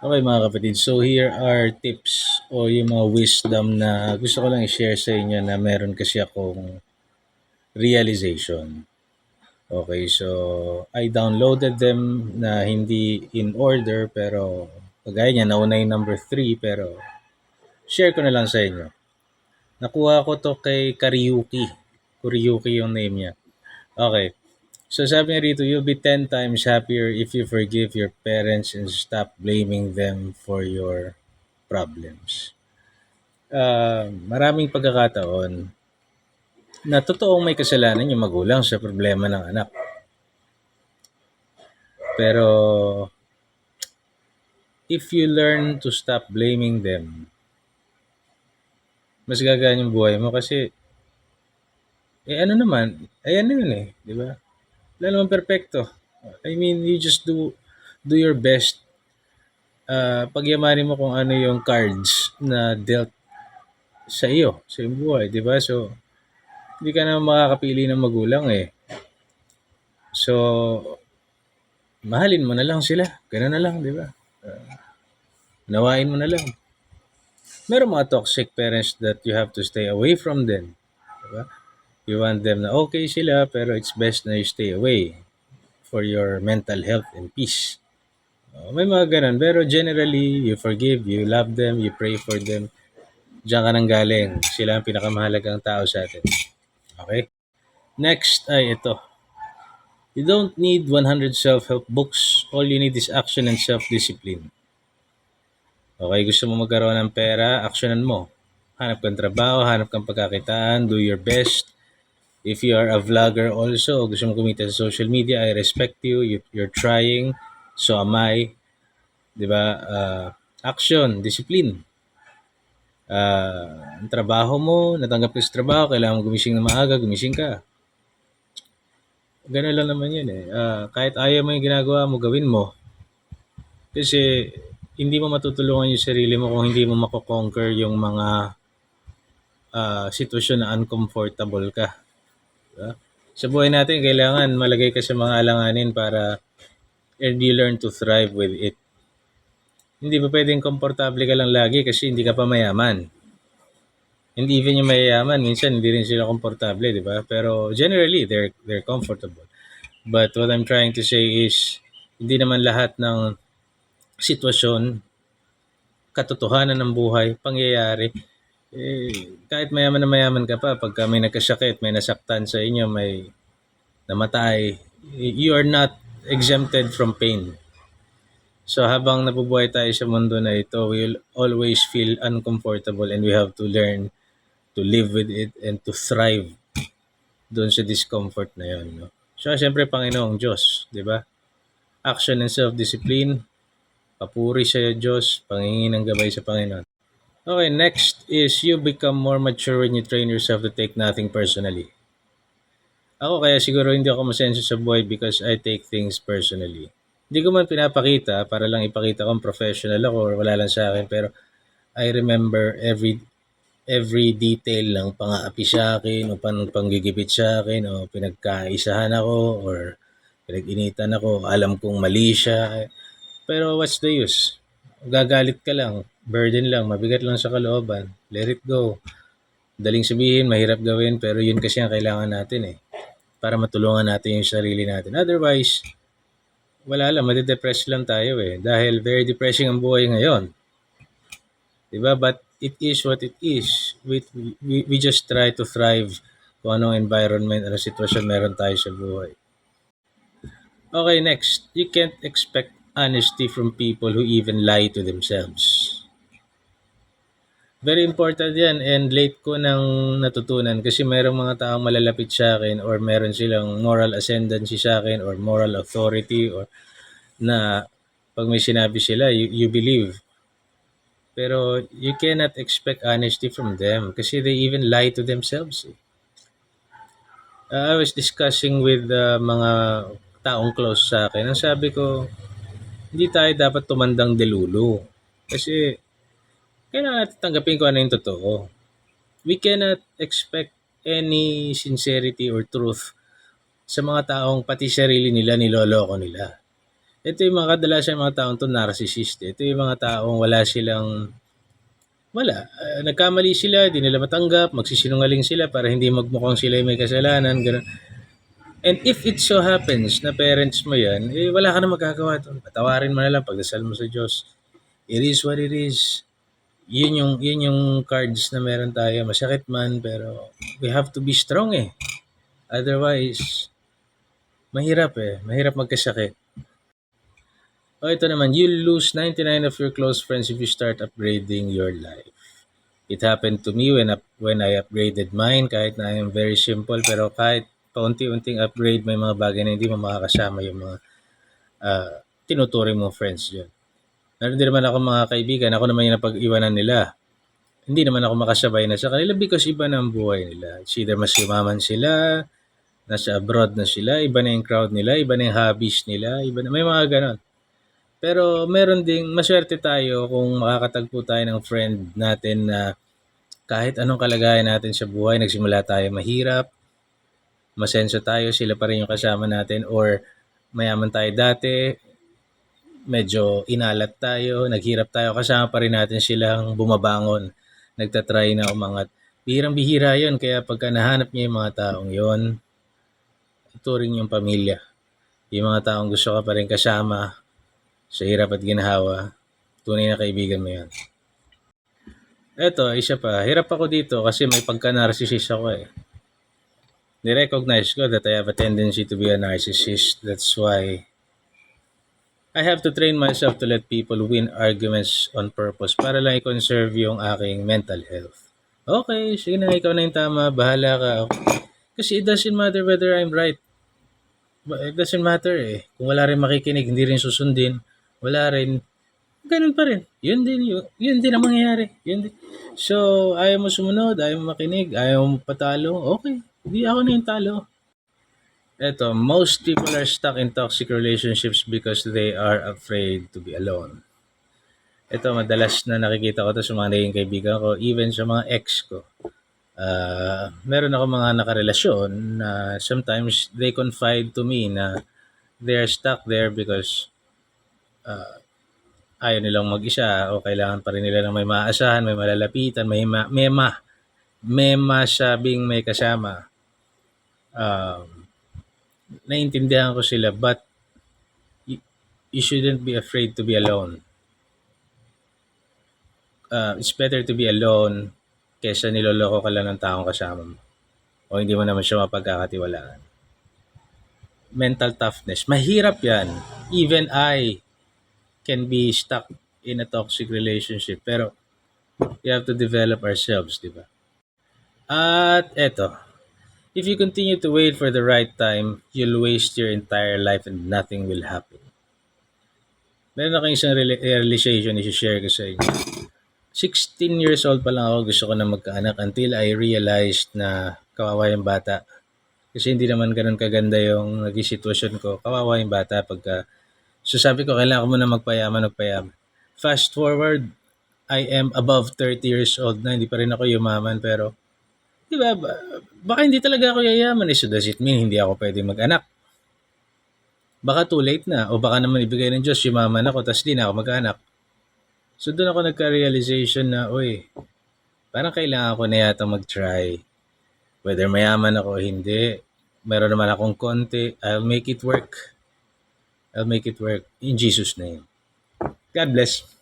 Okay mga kapatid, so here are tips o yung mga wisdom na gusto ko lang i-share sa inyo na meron kasi akong realization. Okay, so I downloaded them na hindi in order pero kagaya niya, nauna yung number 3 pero share ko na lang sa inyo. Nakuha ko to kay Karyuki. Kuryuki yung name niya. Okay. So sabi niya rito, you'll be 10 times happier if you forgive your parents and stop blaming them for your problems. Uh, maraming pagkakataon na totoong may kasalanan yung magulang sa problema ng anak. Pero if you learn to stop blaming them, mas gagaan yung buhay mo kasi eh ano naman, ayan na yun eh, di ba? Wala naman perfecto. I mean, you just do do your best. Uh, pagyamanin mo kung ano yung cards na dealt sa iyo, sa iyong buhay, di ba? So, hindi ka naman makakapili ng magulang eh. So, mahalin mo na lang sila. Ganun na lang, di ba? Uh, nawain mo na lang. Meron mga toxic parents that you have to stay away from them. Di ba? You want them na okay sila, pero it's best na you stay away for your mental health and peace. Uh, may mga ganun. Pero generally, you forgive, you love them, you pray for them. Diyan ka nang galing. Sila ang pinakamahalagang tao sa atin. Okay? Next ay ito. You don't need 100 self-help books. All you need is action and self-discipline. Okay, gusto mo magkaroon ng pera, actionan mo. Hanap kang trabaho, hanap kang pagkakitaan, do your best. If you are a vlogger also, gusto mo kumita sa social media, I respect you. you you're trying. So am I. Di ba? Uh, action, discipline. Uh, ang trabaho mo, natanggap ka sa trabaho, kailangan mo gumising na maaga, gumising ka. Ganun lang naman yun eh. Uh, kahit ayaw mo yung ginagawa mo, gawin mo. Kasi hindi mo matutulungan yung sarili mo kung hindi mo makoconquer yung mga uh, sitwasyon na uncomfortable ka. Diba? Sa buhay natin, kailangan malagay ka sa mga alanganin para and you learn to thrive with it. Hindi ba pwedeng komportable ka lang lagi kasi hindi ka pa mayaman? Hindi even yung mayayaman, minsan hindi rin sila komportable, di ba? Pero generally, they're, they're comfortable. But what I'm trying to say is, hindi naman lahat ng sitwasyon, katotohanan ng buhay, pangyayari, eh, kahit mayaman na mayaman ka pa, pagka may nagkasakit, may nasaktan sa inyo, may namatay, you are not exempted from pain. So habang nabubuhay tayo sa mundo na ito, we will always feel uncomfortable and we have to learn to live with it and to thrive doon sa discomfort na yon. No? So siyempre Panginoong Diyos, di ba? Action and self-discipline, papuri sa Diyos, pangingin ng gabay sa Panginoon. Okay, next is you become more mature when you train yourself to take nothing personally. Ako kaya siguro hindi ako masenso sa buhay because I take things personally. Hindi ko man pinapakita para lang ipakita kong professional ako or wala lang sa akin pero I remember every every detail ng pang-aapi sa akin o pang panggigipit sa akin o pinagkaisahan ako or pinag-initan ako, alam kong mali siya. Pero what's the use? Gagalit ka lang, burden lang, mabigat lang sa kalooban, let it go. Daling sabihin, mahirap gawin, pero yun kasi ang kailangan natin eh. Para matulungan natin yung sarili natin. Otherwise, wala lang, madidepress lang tayo eh. Dahil very depressing ang buhay ngayon. Diba? But it is what it is. We, we, we just try to thrive kung anong environment, anong sitwasyon meron tayo sa buhay. Okay, next. You can't expect honesty from people who even lie to themselves. Very important yan and late ko nang natutunan kasi merong mga taong malalapit sa akin or meron silang moral ascendancy sa akin or moral authority or na pag may sinabi sila, you, you believe. Pero you cannot expect honesty from them kasi they even lie to themselves. Eh. Uh, I was discussing with uh, mga taong close sa akin. Ang sabi ko, hindi tayo dapat tumandang delulu. Kasi kailangan natin tanggapin kung ano yung totoo. We cannot expect any sincerity or truth sa mga taong pati sarili nila niloloko nila. Ito yung mga kadalasan mga taong to narcissist. Ito yung mga taong wala silang wala. Ah, nagkamali sila, hindi nila matanggap, magsisinungaling sila para hindi magmukhang sila yung may kasalanan, ganun. And if it so happens na parents mo yan, eh wala ka na magagawa. Patawarin mo na lang, pagdasal mo sa Diyos. It is what it is. Yun yung, yun yung cards na meron tayo. Masakit man, pero we have to be strong eh. Otherwise, mahirap eh. Mahirap magkasakit. O ito naman, you'll lose 99 of your close friends if you start upgrading your life. It happened to me when up, when I upgraded mine kahit na I am very simple pero kahit paunti-unting upgrade may mga bagay na hindi mo makakasama yung mga ah, tinuturing mong friends yun. Meron din naman ako mga kaibigan, ako naman yung napag-iwanan nila. Hindi naman ako makasabay na sa kanila because iba na ang buhay nila. It's either mas yumaman sila, nasa abroad na sila, iba na yung crowd nila, iba na yung hobbies nila, iba na, may mga ganon. Pero meron ding, maswerte tayo kung makakatagpo tayo ng friend natin na kahit anong kalagayan natin sa buhay, nagsimula tayo mahirap, masenso tayo, sila pa rin yung kasama natin, or mayaman tayo dati, medyo inalat tayo, naghirap tayo, kasama pa rin natin silang bumabangon, nagtatry na umangat. Bihirang bihira yon kaya pagka nahanap niya yung mga taong yon, ito rin yung pamilya. Yung mga taong gusto ka pa rin kasama sa hirap at ginhawa, tunay na kaibigan mo yan. Eto, isa pa, hirap ako dito kasi may pagka-narcissist ako eh. Ni-recognize ko that I have a tendency to be a narcissist. That's why I have to train myself to let people win arguments on purpose para lang i-conserve yung aking mental health. Okay, sige na, ikaw na yung tama, bahala ka. Kasi it doesn't matter whether I'm right. It doesn't matter eh. Kung wala rin makikinig, hindi rin susundin, wala rin, ganun pa rin. Yun din, yun, yun din ang mangyayari. Yun din. So, ayaw mo sumunod, ayaw mo makinig, ayaw mo patalo, okay. Hindi ako na yung talo. Eto, most people are stuck in toxic relationships because they are afraid to be alone. Ito, madalas na nakikita ko to sa mga naging kaibigan ko, even sa mga ex ko. Ah, meron ako mga nakarelasyon na sometimes they confide to me na they're stuck there because ah, ayaw nilang mag-isa o kailangan pa rin nila ng may maaasahan, may malalapitan, may ma, may ma, may masabing may kasama. Um, naiintindihan ko sila but y- you shouldn't be afraid to be alone. Uh, it's better to be alone kesa niloloko ka lang ng taong kasama mo o hindi mo naman siya mapagkakatiwalaan. Mental toughness. Mahirap yan. Even I can be stuck in a toxic relationship. Pero we have to develop ourselves, di ba? At eto, if you continue to wait for the right time, you'll waste your entire life and nothing will happen. Meron akong isang realization na share ko sa inyo. 16 years old pa lang ako, gusto ko na magkaanak until I realized na kawawa yung bata. Kasi hindi naman ganun kaganda yung naging sitwasyon ko. Kawawa yung bata pagka... So sabi ko, kailangan ko muna magpayaman, magpayaman. Fast forward, I am above 30 years old na, hindi pa rin ako yumaman, pero di ba, ba- baka hindi talaga ako yayaman. Eh, so does it mean hindi ako pwede mag-anak? Baka too late na, o baka naman ibigay ng Diyos, yumaman ako, tapos di na ako mag-anak. So doon ako nagka-realization na, uy, parang kailangan ko na yata mag-try. Whether mayaman ako o hindi, meron naman akong konti, I'll make it work. I'll make it work in Jesus' name. God bless.